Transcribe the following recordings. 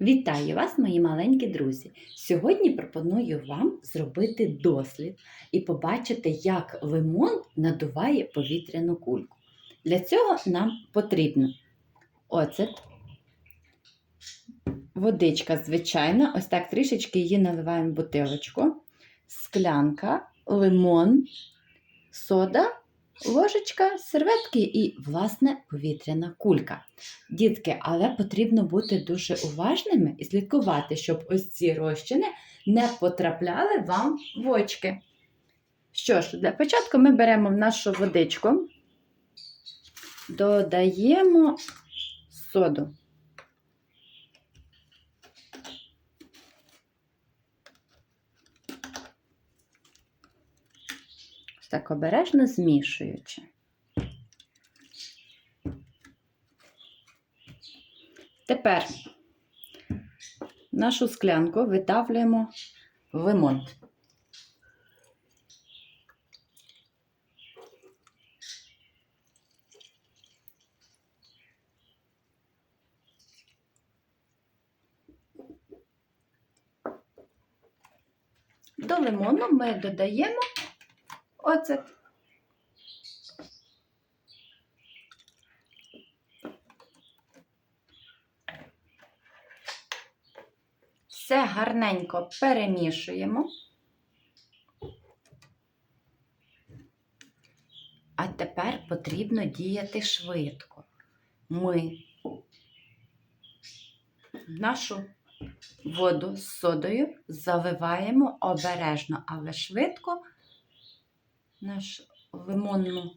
Вітаю вас, мої маленькі друзі! Сьогодні пропоную вам зробити дослід і побачити, як лимон надуває повітряну кульку. Для цього нам потрібно оцет, водичка звичайна, ось так трішечки її наливаємо в бутилочку, склянка, лимон, сода, ложечка, серветки і, власне, повітряна кулька. Дітки, але потрібно бути дуже уважними і слідкувати, щоб ось ці розчини не потрапляли вам в очки. Що ж, для початку ми беремо в нашу водичку, додаємо соду. Так обережно змішуючи. Тепер нашу склянку видавлюємо лимон. До лимону ми додаємо оцет. Все гарненько перемішуємо. А тепер потрібно діяти швидко. Ми нашу воду з содою заливаємо обережно, але швидко нашу лимонну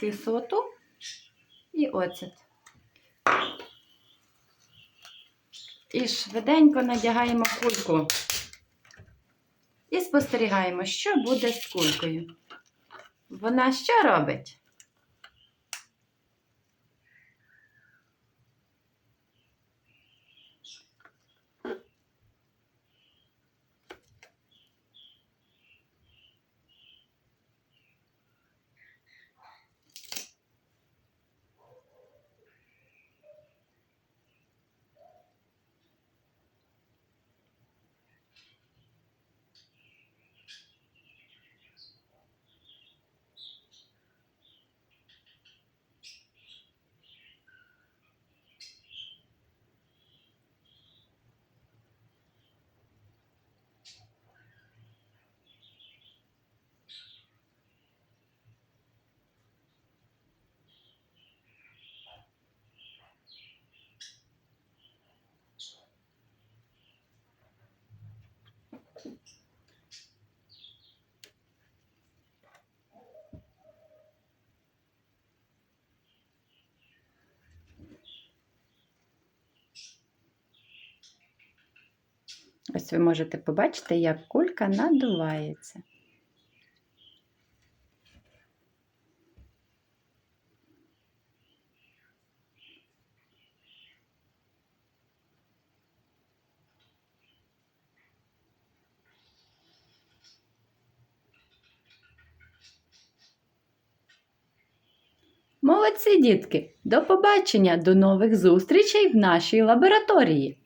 кислоту і оцет. І швиденько надягаємо кульку. І спостерігаємо, що буде з кулькою. Вона що робить? Ось ви можете побачити, як кулька надувається. Молодці, дітки! До побачення, до нових зустрічей в нашій лабораторії!